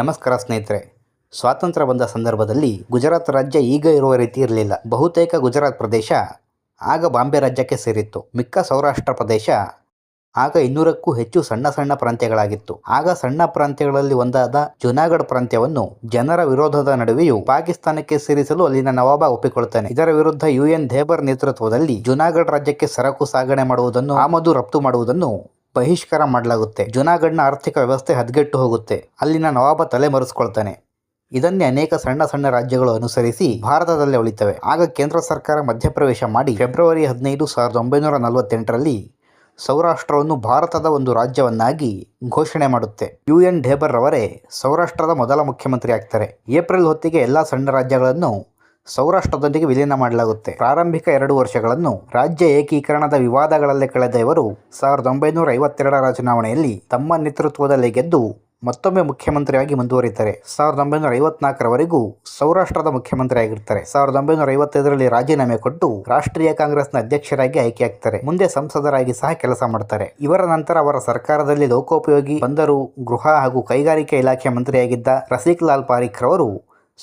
ನಮಸ್ಕಾರ ಸ್ನೇಹಿತರೆ. ಸ್ವಾತಂತ್ರ್ಯ ಬಂದ ಸಂದರ್ಭದಲ್ಲಿ ಗುಜರಾತ್ ರಾಜ್ಯ ಈಗ ಇರುವ ರೀತಿ ಇರಲಿಲ್ಲ. ಬಹುತೇಕ ಗುಜರಾತ್ ಪ್ರದೇಶ ಆಗ ಬಾಂಬೆ ರಾಜ್ಯಕ್ಕೆ ಸೇರಿತ್ತು. ಮಿಕ್ಕ ಸೌರಾಷ್ಟ್ರ ಪ್ರದೇಶ ಆಗ ಇನ್ನೂರಕ್ಕೂ ಹೆಚ್ಚು ಸಣ್ಣ ಸಣ್ಣ ಪ್ರಾಂತ್ಯಗಳಾಗಿತ್ತು. ಆಗ ಸಣ್ಣ ಪ್ರಾಂತ್ಯಗಳಲ್ಲಿ ಒಂದಾದ ಜುನಾಗಢ್ ಪ್ರಾಂತ್ಯವನ್ನು ಜನರ ವಿರೋಧದ ನಡುವೆಯೂ ಪಾಕಿಸ್ತಾನಕ್ಕೆ ಸೇರಿಸಲು ಅಲ್ಲಿನ ನವಾಬ ಒಪ್ಪಿಕೊಳ್ತಾನೆ ಇದರ ವಿರುದ್ಧ ಯು ಎನ್ ದೇಬರ್ ನೇತೃತ್ವದಲ್ಲಿ ಜುನಾಗಢ್ ರಾಜ್ಯಕ್ಕೆ ಸರಕು ಸಾಗಣೆ ಮಾಡುವುದನ್ನು ಆಮದು ರಫ್ತು ಮಾಡುವುದನ್ನು ಬಹಿಷ್ಕಾರ ಮಾಡಲಾಗುತ್ತೆ. ಜುನಾಗಢ್ನ ಆರ್ಥಿಕ ವ್ಯವಸ್ಥೆ ಹದಗೆಟ್ಟು ಹೋಗುತ್ತೆ. ಅಲ್ಲಿನ ನವಾಬ ತಲೆ ಮರೆಸ್ಕೊಳ್ತಾನೆ. ಇದನ್ನೇ ಅನೇಕ ಸಣ್ಣ ಸಣ್ಣ ರಾಜ್ಯಗಳು ಅನುಸರಿಸಿ ಭಾರತದಲ್ಲೇ ಉಳಿತವೆ. ಆಗ ಕೇಂದ್ರ ಸರ್ಕಾರ ಮಧ್ಯಪ್ರವೇಶ ಮಾಡಿ ಫೆಬ್ರವರಿ ಹದಿನೈದು ಸಾವಿರದ ಒಂಬೈನೂರ ನಲವತ್ತೆಂಟರಲ್ಲಿ ಸೌರಾಷ್ಟ್ರವನ್ನು ಭಾರತದ ಒಂದು ರಾಜ್ಯವನ್ನಾಗಿ ಘೋಷಣೆ ಮಾಡುತ್ತೆ. ಯು ಎನ್ ಢೇಬರ್ ಅವರೇ ಸೌರಾಷ್ಟ್ರದ ಮೊದಲ ಮುಖ್ಯಮಂತ್ರಿ ಆಗ್ತಾರೆ. ಏಪ್ರಿಲ್ ಹೊತ್ತಿಗೆ ಎಲ್ಲ ಸಣ್ಣ ರಾಜ್ಯಗಳನ್ನು ಸೌರಾಷ್ಟ್ರದೊಂದಿಗೆ ವಿಲೀನ ಮಾಡಲಾಗುತ್ತೆ. ಪ್ರಾರಂಭಿಕ ಎರಡು ವರ್ಷಗಳನ್ನು ರಾಜ್ಯ ಏಕೀಕರಣದ ವಿವಾದಗಳಲ್ಲೇ ಕಳೆದ ಇವರು ಸಾವಿರದ ಒಂಬೈನೂರ ಐವತ್ತೆರಡರ ಚುನಾವಣೆಯಲ್ಲಿ ತಮ್ಮ ನೇತೃತ್ವದಲ್ಲಿ ಗೆದ್ದು ಮತ್ತೊಮ್ಮೆ ಮುಖ್ಯಮಂತ್ರಿಯಾಗಿ ಮುಂದುವರಿತಾರೆ. ಸಾವಿರದ ಒಂಬೈನೂರ ಐವತ್ನಾಲ್ಕರವರೆಗೂ ಸೌರಾಷ್ಟ್ರದ ಮುಖ್ಯಮಂತ್ರಿ ಆಗಿರ್ತಾರೆ ಸಾವಿರದ ಒಂಬೈನೂರ ಐವತ್ತೈದರಲ್ಲಿ ರಾಜೀನಾಮೆ ಕೊಟ್ಟು ರಾಷ್ಟ್ರೀಯ ಕಾಂಗ್ರೆಸ್ನ ಅಧ್ಯಕ್ಷರಾಗಿ ಆಯ್ಕೆಯಾಗ್ತಾರೆ. ಮುಂದೆ ಸಂಸದರಾಗಿ ಸಹ ಕೆಲಸ ಮಾಡ್ತಾರೆ. ಇವರ ನಂತರ ಅವರ ಸರ್ಕಾರದಲ್ಲಿ ಲೋಕೋಪಯೋಗಿ ಬಂದರು ಗೃಹ ಹಾಗೂ ಕೈಗಾರಿಕೆ ಇಲಾಖೆ ಮಂತ್ರಿಯಾಗಿದ್ದ ರಸಿಕ್ ಲಾಲ್ ಪಾರಿಖ್ ರವರು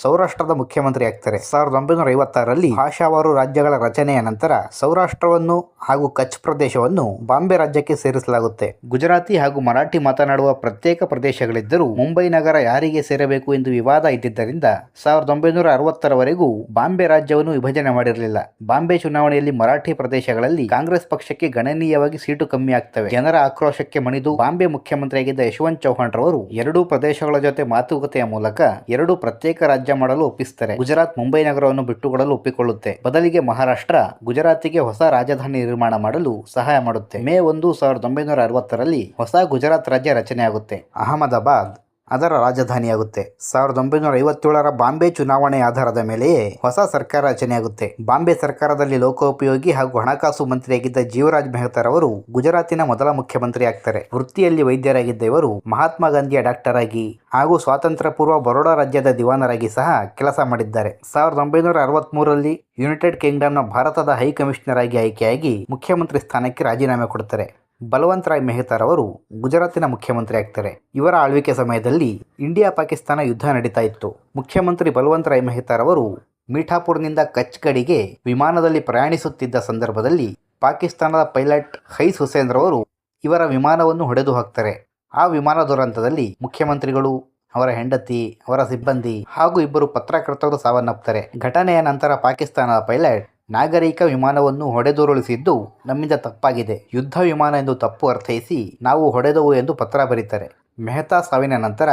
ಸೌರಾಷ್ಟ್ರದ ಮುಖ್ಯಮಂತ್ರಿ ಆಗ್ತಾರೆ. ಸಾವಿರದ ಒಂಬೈನೂರ ಐವತ್ತಾರರಲ್ಲಿ ಭಾಷಾವಾರು ರಾಜ್ಯಗಳ ರಚನೆಯ ನಂತರ ಸೌರಾಷ್ಟ್ರವನ್ನು ಹಾಗೂ ಕಚ್ ಪ್ರದೇಶವನ್ನು ಬಾಂಬೆ ರಾಜ್ಯಕ್ಕೆ ಸೇರಿಸಲಾಗುತ್ತೆ. ಗುಜರಾತಿ ಹಾಗೂ ಮರಾಠಿ ಮಾತನಾಡುವ ಪ್ರತ್ಯೇಕ ಪ್ರದೇಶಗಳಿದ್ದರೂ ಮುಂಬೈ ನಗರ ಯಾರಿಗೆ ಸೇರಬೇಕು ಎಂದು ವಿವಾದ ಇದ್ದಿದ್ದರಿಂದ ಸಾವಿರದ ಒಂಬೈನೂರ ಅರವತ್ತರವರೆಗೂ ಬಾಂಬೆ ರಾಜ್ಯವನ್ನು ವಿಭಜನೆ ಮಾಡಿರಲಿಲ್ಲ. ಬಾಂಬೆ ಚುನಾವಣೆಯಲ್ಲಿ ಮರಾಠಿ ಪ್ರದೇಶಗಳಲ್ಲಿ ಕಾಂಗ್ರೆಸ್ ಪಕ್ಷಕ್ಕೆ ಗಣನೀಯವಾಗಿ ಸೀಟು ಕಮ್ಮಿ ಆಗ್ತವೆ. ಜನರ ಆಕ್ರೋಶಕ್ಕೆ ಮಣಿದು ಬಾಂಬೆ ಮುಖ್ಯಮಂತ್ರಿಯಾಗಿದ್ದ ಯಶವಂತ್ ಚೌಹಾಣ್ ರವರು ಎರಡೂ ಪ್ರದೇಶಗಳ ಜೊತೆ ಮಾತುಕತೆಯ ಮೂಲಕ ಎರಡು ಪ್ರತ್ಯೇಕ ರಾಜ್ಯ ಮಾಡಲು ಒಪ್ಪಿಸುತ್ತಾರೆ ಗುಜರಾತ್ ಮುಂಬೈ ನಗರವನ್ನು ಬಿಟ್ಟುಕೊಡಲು ಒಪ್ಪಿಕೊಳ್ಳುತ್ತೆ. ಬದಲಿಗೆ ಮಹಾರಾಷ್ಟ್ರ ಗುಜರಾತಿಗೆ ಹೊಸ ರಾಜಧಾನಿ ನಿರ್ಮಾಣ ಮಾಡಲು ಸಹಾಯ ಮಾಡುತ್ತೆ. ಮೇ ಒಂದು ಸಾವಿರದ ಒಂಬೈನೂರ ಅರವತ್ತರಲ್ಲಿ ಹೊಸ ಗುಜರಾತ್ ರಾಜ್ಯ ರಚನೆಯಾಗುತ್ತೆ. ಅಹಮದಾಬಾದ್ ಅದರ ರಾಜಧಾನಿಯಾಗುತ್ತೆ. ಸಾವಿರದ ಒಂಬೈನೂರ ಐವತ್ತೇಳರ ಬಾಂಬೆ ಚುನಾವಣೆ ಆಧಾರದ ಮೇಲೆಯೇ ಹೊಸ ಸರ್ಕಾರ ರಚನೆಯಾಗುತ್ತೆ. ಬಾಂಬೆ ಸರ್ಕಾರದಲ್ಲಿ ಲೋಕೋಪಯೋಗಿ ಹಾಗೂ ಹಣಕಾಸು ಮಂತ್ರಿಯಾಗಿದ್ದ ಜೀವರಾಜ್ ಮೆಹ್ತಾರವರು ಗುಜರಾತಿನ ಮೊದಲ ಮುಖ್ಯಮಂತ್ರಿ ಆಗ್ತಾರೆ ವೃತ್ತಿಯಲ್ಲಿ ವೈದ್ಯರಾಗಿದ್ದ ಇವರು ಮಹಾತ್ಮ ಗಾಂಧಿಯ ಡಾಕ್ಟರ್ ಆಗಿ ಹಾಗೂ ಸ್ವಾತಂತ್ರ್ಯ ಪೂರ್ವ ಬರೋಡಾ ರಾಜ್ಯದ ದಿವಾನರಾಗಿ ಸಹ ಕೆಲಸ ಮಾಡಿದ್ದಾರೆ. ಸಾವಿರದ ಒಂಬೈನೂರ ಅರವತ್ಮೂರರಲ್ಲಿ ಯುನೈಟೆಡ್ ಕಿಂಗ್ಡಮ್ನ ಭಾರತದ ಹೈ ಕಮಿಷನರ್ ಆಗಿ ಆಯ್ಕೆಯಾಗಿ ಮುಖ್ಯಮಂತ್ರಿ ಸ್ಥಾನಕ್ಕೆ ರಾಜೀನಾಮೆ ಕೊಡುತ್ತಾರೆ. ಬಲವಂತ್ ರಾಯ್ ಮೆಹ್ತಾರವರು ಗುಜರಾತಿನ ಮುಖ್ಯಮಂತ್ರಿ ಆಗ್ತಾರೆ. ಇವರ ಆಳ್ವಿಕೆ ಸಮಯದಲ್ಲಿ ಇಂಡಿಯಾ ಪಾಕಿಸ್ತಾನ ಯುದ್ಧ ನಡೀತಾ ಇತ್ತು. ಮುಖ್ಯಮಂತ್ರಿ ಬಲವಂತ್ ರಾಯ್ ಮೆಹ್ತಾರವರು ಮೀಠಾಪುರ್ನಿಂದ ಕಚ್ ಕಡೆಗೆ ವಿಮಾನದಲ್ಲಿ ಪ್ರಯಾಣಿಸುತ್ತಿದ್ದ ಸಂದರ್ಭದಲ್ಲಿ ಪಾಕಿಸ್ತಾನದ ಪೈಲಟ್ ಹೈಸ್ ಹುಸೇನ್ ರವರು ಇವರ ವಿಮಾನವನ್ನು ಹೊಡೆದು ಹಾಕ್ತಾರೆ. ಆ ವಿಮಾನ ದುರಂತದಲ್ಲಿ ಮುಖ್ಯಮಂತ್ರಿಗಳು, ಅವರ ಹೆಂಡತಿ, ಅವರ ಸಿಬ್ಬಂದಿ ಹಾಗೂ ಇಬ್ಬರು ಪತ್ರಕರ್ತರು ಸಾವನ್ನಪ್ತಾರೆ. ಘಟನೆಯ ನಂತರ ಪಾಕಿಸ್ತಾನದ ಪೈಲಟ್ ನಾಗರಿಕ ವಿಮಾನವನ್ನು ಹೊಡೆದುರುಳಿಸಿದ್ದು ನಮ್ಮಿಂದ ತಪ್ಪಾಗಿದೆ. ಯುದ್ಧ ವಿಮಾನ ಎಂದು ತಪ್ಪು ಅರ್ಥೈಸಿ ನಾವು ಹೊಡೆದವು ಎಂದು ಪತ್ರ ಬರೀತಾರೆ. ಮೆಹ್ತಾ ಸಾವಿನ ನಂತರ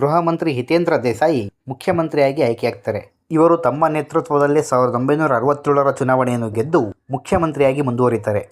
ಗೃಹ ಮಂತ್ರಿ ಹಿತೇಂದ್ರ ದೇಸಾಯಿ ಮುಖ್ಯಮಂತ್ರಿಯಾಗಿ ಆಯ್ಕೆಯಾಗ್ತಾರೆ. ಇವರು ತಮ್ಮ ನೇತೃತ್ವದಲ್ಲೇ ಸಾವಿರದ ಒಂಬೈನೂರ ಅರವತ್ತೇಳರ ಚುನಾವಣೆಯನ್ನು ಗೆದ್ದು ಮುಖ್ಯಮಂತ್ರಿಯಾಗಿ ಮುಂದುವರಿತಾರೆ.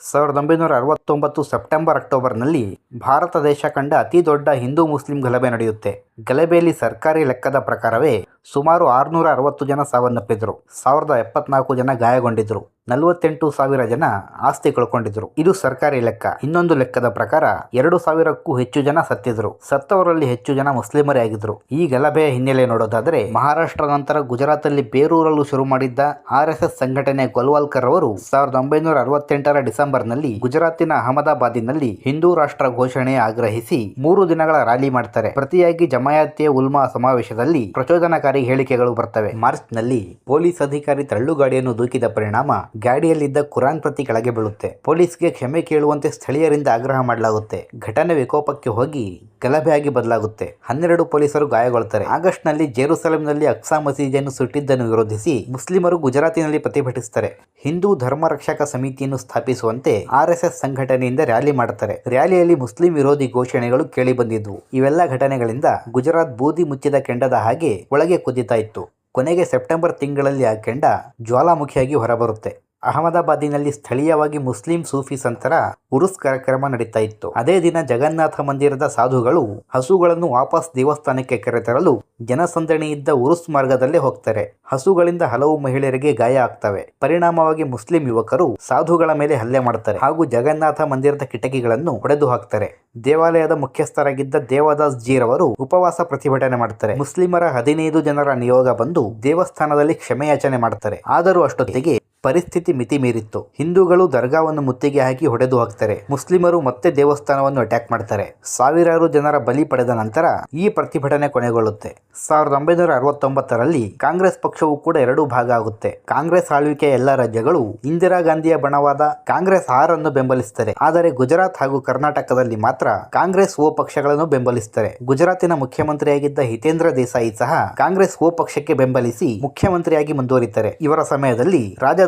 ಸಾವಿರದ ಒಂಬೈನೂರ ಅರವತ್ತೊಂಬತ್ತು ಸೆಪ್ಟೆಂಬರ್ ಅಕ್ಟೋಬರ್ನಲ್ಲಿ ಭಾರತ ದೇಶ ಕಂಡ ಅತಿ ದೊಡ್ಡ ಹಿಂದೂ ಮುಸ್ಲಿಂ ಗಲಭೆ ನಡೆಯುತ್ತೆ. ಗಲಭೆಯಲ್ಲಿ ಸರ್ಕಾರಿ ಲೆಕ್ಕದ ಪ್ರಕಾರವೇ ಸುಮಾರು ಆರುನೂರ ಅರವತ್ತು ಜನ ಸಾವನ್ನಪ್ಪಿದ್ರು. ಸಾವಿರದ ಎಪ್ಪತ್ನಾಲ್ಕು ಜನ ಗಾಯಗೊಂಡಿದ್ರು. ನಲವತ್ತೆಂಟು ಸಾವಿರ ಜನ ಆಸ್ತಿ ಕಳ್ಕೊಂಡಿದ್ರು. ಇದು ಸರ್ಕಾರಿ ಲೆಕ್ಕ. ಇನ್ನೊಂದು ಲೆಕ್ಕದ ಪ್ರಕಾರ ಎರಡು ಸಾವಿರಕ್ಕೂ ಹೆಚ್ಚು ಜನ ಸತ್ತಿದ್ರು. ಸತ್ತವರಲ್ಲಿ ಹೆಚ್ಚು ಜನ ಮುಸ್ಲಿಮರೇ ಆಗಿದ್ರು. ಈ ಗಲಭೆಯ ಹಿನ್ನೆಲೆ ನೋಡೋದಾದ್ರೆ ಮಹಾರಾಷ್ಟ್ರ ನಂತರ ಗುಜರಾತಲ್ಲಿ ಬೇರೂರಲು ಶುರು ಮಾಡಿದ್ದ ಆರ್ ಎಸ್ ಎಸ್ ಸಂಘಟನೆ ಗೋಲ್ವಾಲ್ಕರ್ ಅವರು ಸಾವಿರದ ಒಂಬೈನೂರ ಅರವತ್ತೆಂಟರ ಡಿಸೆಂಬರ್ನಲ್ಲಿ ಗುಜರಾತಿನ ಅಹಮದಾಬಾದಿನಲ್ಲಿ ಹಿಂದೂ ರಾಷ್ಟ್ರ ಘೋಷಣೆ ಆಗ್ರಹಿಸಿ ಮೂರು ದಿನಗಳ ರ್ಯಾಲಿ ಮಾಡ್ತಾರೆ. ಪ್ರತಿಯಾಗಿ ಜಮಾಯತೆ ಉಲ್ಮಾ ಸಮಾವೇಶದಲ್ಲಿ ಪ್ರಚೋದನಕಾರಿ ಹೇಳಿಕೆಗಳು ಬರ್ತವೆ. ಮಾರ್ಚ್ನಲ್ಲಿ ಪೊಲೀಸ್ ಅಧಿಕಾರಿ ತಳ್ಳುಗಾಡಿಯನ್ನು ದೂಕಿದ ಪರಿಣಾಮ ಗಾಡಿಯಲ್ಲಿದ್ದ ಕುರಾನ್ ಪ್ರತಿ ಕೆಳಗೆ ಬೀಳುತ್ತೆ. ಪೊಲೀಸ್ಗೆ ಕ್ಷಮೆ ಕೇಳುವಂತೆ ಸ್ಥಳೀಯರಿಂದ ಆಗ್ರಹ ಮಾಡಲಾಗುತ್ತೆ. ಘಟನೆ ವಿಕೋಪಕ್ಕೆ ಹೋಗಿ ಗಲಭೆಯಾಗಿ ಬದಲಾಗುತ್ತೆ. ಹನ್ನೆರಡು ಪೊಲೀಸರು ಗಾಯಗೊಳ್ತಾರೆ. ಆಗಸ್ಟ್ನಲ್ಲಿ ಜೆರುಸಲೆಂನಲ್ಲಿ ಅಕ್ಸಾ ಮಸೀದಿಯನ್ನು ಸುಟ್ಟಿದ್ದನ್ನು ವಿರೋಧಿಸಿ ಮುಸ್ಲಿಮರು ಗುಜರಾತಿನಲ್ಲಿ ಪ್ರತಿಭಟಿಸುತ್ತಾರೆ ಹಿಂದೂ ಧರ್ಮ ರಕ್ಷಕ ಸಮಿತಿಯನ್ನು ಸ್ಥಾಪಿಸುವಂತೆ ಆರ್ ಎಸ್ ಎಸ್ ಸಂಘಟನೆಯಿಂದ ರ್ಯಾಲಿ ಮಾಡುತ್ತಾರೆ ರ್ಯಾಲಿಯಲ್ಲಿ ಮುಸ್ಲಿಂ ವಿರೋಧಿ ಘೋಷಣೆಗಳು ಕೇಳಿ ಬಂದಿದ್ವು. ಇವೆಲ್ಲ ಘಟನೆಗಳಿಂದ ಗುಜರಾತ್ ಬೂದಿ ಮುಚ್ಚಿದ ಕೆಂಡದ ಹಾಗೆ ಒಳಗೆ ಕುದಿತಾ ಇತ್ತು. ಕೊನೆಗೆ ಸೆಪ್ಟೆಂಬರ್ ತಿಂಗಳಲ್ಲಿ ಆ ಕೆಂಡ ಜ್ವಾಲಾಮುಖಿಯಾಗಿ ಹೊರಬರುತ್ತೆ. ಅಹಮದಾಬಾದಿನಲ್ಲಿ ಸ್ಥಳೀಯವಾಗಿ ಮುಸ್ಲಿಂ ಸೂಫಿ ಸಂತರ ಉರುಸ್ ಕಾರ್ಯಕ್ರಮ ನಡೀತಾ ಇತ್ತು. ಅದೇ ದಿನ ಜಗನ್ನಾಥ ಮಂದಿರದ ಸಾಧುಗಳು ಹಸುಗಳನ್ನು ವಾಪಸ್ ದೇವಸ್ಥಾನಕ್ಕೆ ಕರೆತರಲು ಜನಸಂದಣಿ ಇದ್ದ ಉರುಸ್ ಮಾರ್ಗದಲ್ಲೇ ಹೋಗ್ತಾರೆ. ಹಸುಗಳಿಂದ ಹಲವು ಮಹಿಳೆಯರಿಗೆ ಗಾಯ ಆಗ್ತವೆ. ಪರಿಣಾಮವಾಗಿ ಮುಸ್ಲಿಂ ಯುವಕರು ಸಾಧುಗಳ ಮೇಲೆ ಹಲ್ಲೆ ಮಾಡ್ತಾರೆ ಹಾಗೂ ಜಗನ್ನಾಥ ಮಂದಿರದ ಕಿಟಕಿಗಳನ್ನು ಹೊಡೆದು ಹಾಕ್ತಾರೆ. ದೇವಾಲಯದ ಮುಖ್ಯಸ್ಥರಾಗಿದ್ದ ದೇವದಾಸ್ ಜೀರವರು ಉಪವಾಸ ಪ್ರತಿಭಟನೆ ಮಾಡ್ತಾರೆ. ಮುಸ್ಲಿಮರ ಹದಿನೈದು ಜನರ ನಿಯೋಗ ಬಂದು ದೇವಸ್ಥಾನದಲ್ಲಿ ಕ್ಷಮೆಯಾಚನೆ ಮಾಡ್ತಾರೆ. ಆದರೂ ಅಷ್ಟೊತ್ತಿಗೆ ಪರಿಸ್ಥಿತಿ ಮಿತಿ ಮೀರಿತ್ತು ಹಿಂದೂಗಳು ದರ್ಗಾವನ್ನು ಮುತ್ತಿಗೆ ಹಾಕಿ ಹೊಡೆದು ಹಾಕ್ತಾರೆ. ಮುಸ್ಲಿಮರು ಮತ್ತೆ ದೇವಸ್ಥಾನವನ್ನು ಅಟ್ಯಾಕ್ ಮಾಡ್ತಾರೆ. ಸಾವಿರಾರು ಜನರ ಬಲಿ ಪಡೆದ ನಂತರ ಈ ಪ್ರತಿಭಟನೆ ಕೊನೆಗೊಳ್ಳುತ್ತೆ. ಸಾವಿರದ ಒಂಬೈನೂರ ಅರವತ್ತೊಂಬತ್ತರಲ್ಲಿ ಕಾಂಗ್ರೆಸ್ ಪಕ್ಷವು ಕೂಡ ಎರಡು ಭಾಗ ಆಗುತ್ತೆ. ಕಾಂಗ್ರೆಸ್ ಆಳ್ವಿಕೆಯ ಎಲ್ಲ ರಾಜ್ಯಗಳು ಇಂದಿರಾ ಗಾಂಧಿಯ ಬಣವಾದ ಕಾಂಗ್ರೆಸ್ ಆರ್ ಅನ್ನು ಬೆಂಬಲಿಸುತ್ತಾರೆ ಆದರೆ ಗುಜರಾತ್ ಹಾಗೂ ಕರ್ನಾಟಕದಲ್ಲಿ ಮಾತ್ರ ಕಾಂಗ್ರೆಸ್ ಓ ಪಕ್ಷಗಳನ್ನು ಬೆಂಬಲಿಸುತ್ತಾರೆ ಗುಜರಾತಿನ ಮುಖ್ಯಮಂತ್ರಿಯಾಗಿದ್ದ ಹಿತೇಂದ್ರ ದೇಸಾಯಿ ಸಹ ಕಾಂಗ್ರೆಸ್ ಓ ಪಕ್ಷಕ್ಕೆ ಬೆಂಬಲಿಸಿ ಮುಖ್ಯಮಂತ್ರಿಯಾಗಿ ಮುಂದುವರಿತಾರೆ. ಇವರ ಸಮಯದಲ್ಲಿ